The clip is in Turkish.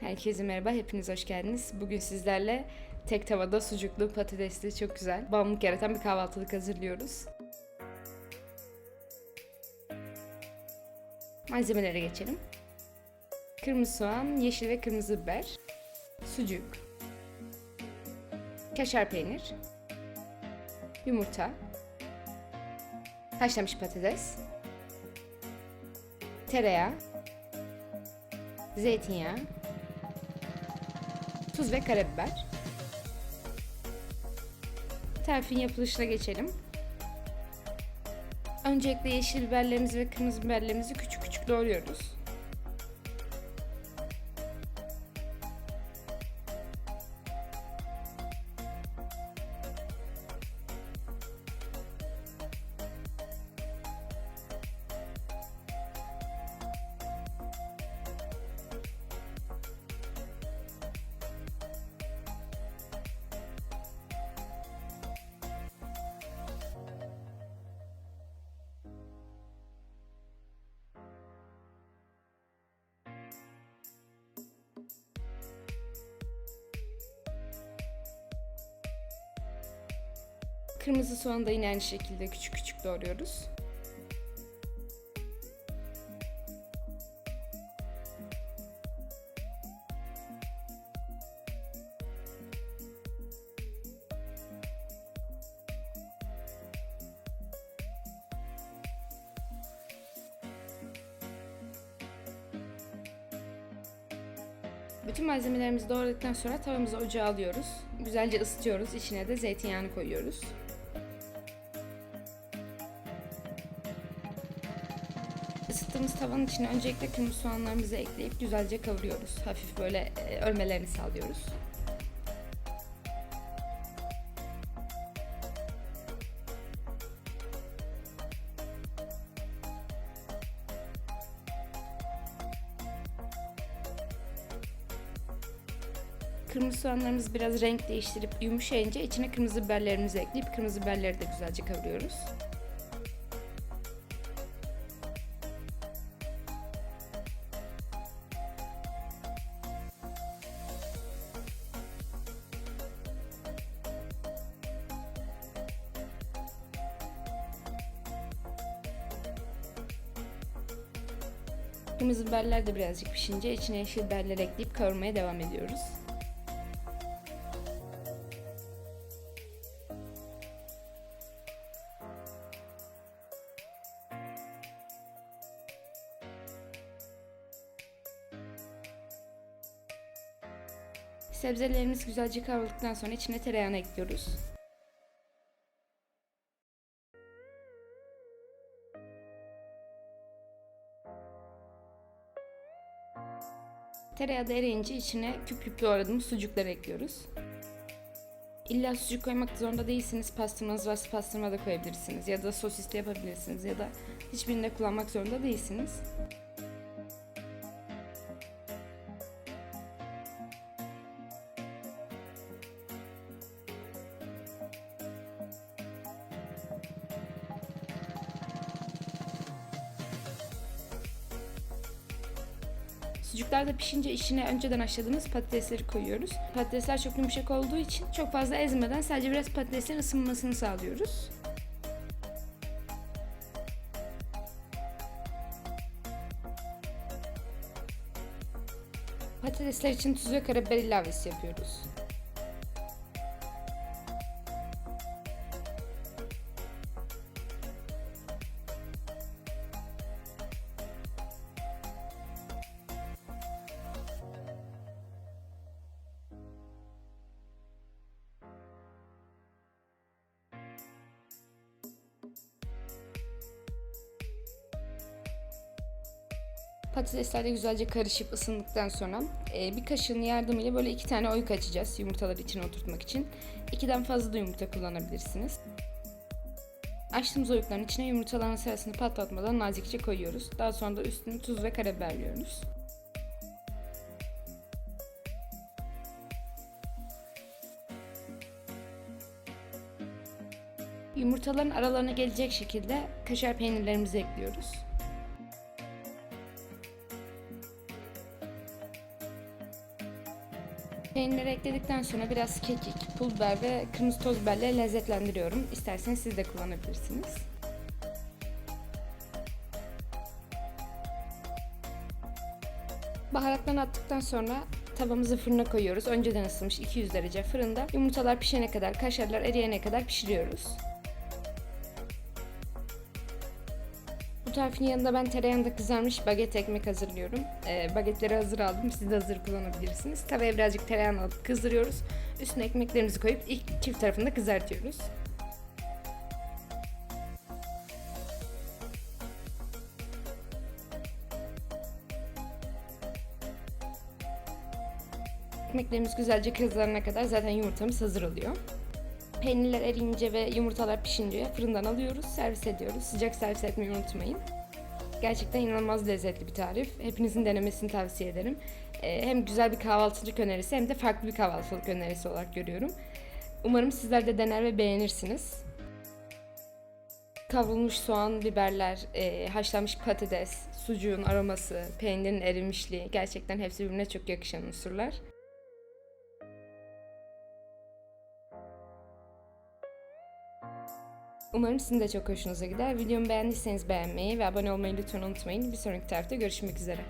Herkese merhaba, hepiniz hoş geldiniz. Bugün sizlerle tek tavada sucuklu, patatesli, çok güzel, bağımlılık yaratan bir kahvaltılık hazırlıyoruz. Malzemelere geçelim. Kırmızı soğan, yeşil ve kırmızı biber, sucuk, kaşar peynir, yumurta, haşlanmış patates, tereyağı, zeytinyağı, tuz ve karabiber. Tarifin yapılışına geçelim. Öncelikle yeşil biberlerimizi ve kırmızı biberlerimizi küçük küçük doğruyoruz. Kırmızı soğanı da yine aynı şekilde küçük küçük doğruyoruz. Bütün malzemelerimizi doğradıktan sonra tavamızı ocağa alıyoruz. Güzelce ısıtıyoruz. İçine de zeytinyağını koyuyoruz. Isıttığımız tavanın içine öncelikle kırmızı soğanlarımızı ekleyip güzelce kavuruyoruz. Hafif böyle e, ölmelerini sağlıyoruz. Kırmızı soğanlarımız biraz renk değiştirip yumuşayınca içine kırmızı biberlerimizi ekleyip kırmızı biberleri de güzelce kavuruyoruz. Kırmızı biberler de birazcık pişince içine yeşil biberler ekleyip kavurmaya devam ediyoruz. Sebzelerimiz güzelce kavrulduktan sonra içine tereyağını ekliyoruz. Tereyağı da eriyince içine küp küp doğradığımız sucukları ekliyoruz. İlla sucuk koymak zorunda değilsiniz. Pastırmanız varsa pastırma da koyabilirsiniz. Ya da sosis de yapabilirsiniz. Ya da hiçbirini de kullanmak zorunda değilsiniz. Sucuklar da pişince içine önceden haşladığımız patatesleri koyuyoruz. Patatesler çok yumuşak olduğu için çok fazla ezmeden sadece biraz patateslerin ısınmasını sağlıyoruz. Patatesler için tuz ve karabiber ilavesi yapıyoruz. Patatesler de güzelce karışıp ısındıktan sonra e, bir kaşığın yardımıyla böyle iki tane oyuk açacağız yumurtaları içine oturtmak için. İkiden fazla da yumurta kullanabilirsiniz. Açtığımız oyukların içine yumurtaların sarısını patlatmadan nazikçe koyuyoruz. Daha sonra da üstüne tuz ve karabiberliyoruz. Yumurtaların aralarına gelecek şekilde kaşar peynirlerimizi ekliyoruz. Peynirleri ekledikten sonra biraz kekik, pul biber ve kırmızı toz biberle lezzetlendiriyorum. İsterseniz siz de kullanabilirsiniz. Baharatlarını attıktan sonra tavamızı fırına koyuyoruz. Önceden ısınmış 200 derece fırında. Yumurtalar pişene kadar, kaşarlar eriyene kadar pişiriyoruz. Bu tarifin yanında ben tereyağında kızarmış baget ekmek hazırlıyorum. Ee, bagetleri hazır aldım. Siz de hazır kullanabilirsiniz. Tavaya birazcık tereyağını alıp kızdırıyoruz. Üstüne ekmeklerimizi koyup ilk çift tarafında kızartıyoruz. Ekmeklerimiz güzelce kızarana kadar zaten yumurtamız hazır oluyor. Peynirler eriyince ve yumurtalar pişince fırından alıyoruz, servis ediyoruz. Sıcak servis etmeyi unutmayın. Gerçekten inanılmaz lezzetli bir tarif. Hepinizin denemesini tavsiye ederim. Ee, hem güzel bir kahvaltılık önerisi hem de farklı bir kahvaltılık önerisi olarak görüyorum. Umarım sizler de dener ve beğenirsiniz. Kavrulmuş soğan, biberler, e, haşlanmış patates, sucuğun aroması, peynirin erimişliği gerçekten hepsi birbirine çok yakışan unsurlar. Umarım sizin de çok hoşunuza gider. Videomu beğendiyseniz beğenmeyi ve abone olmayı lütfen unutmayın. Bir sonraki tarifte görüşmek üzere.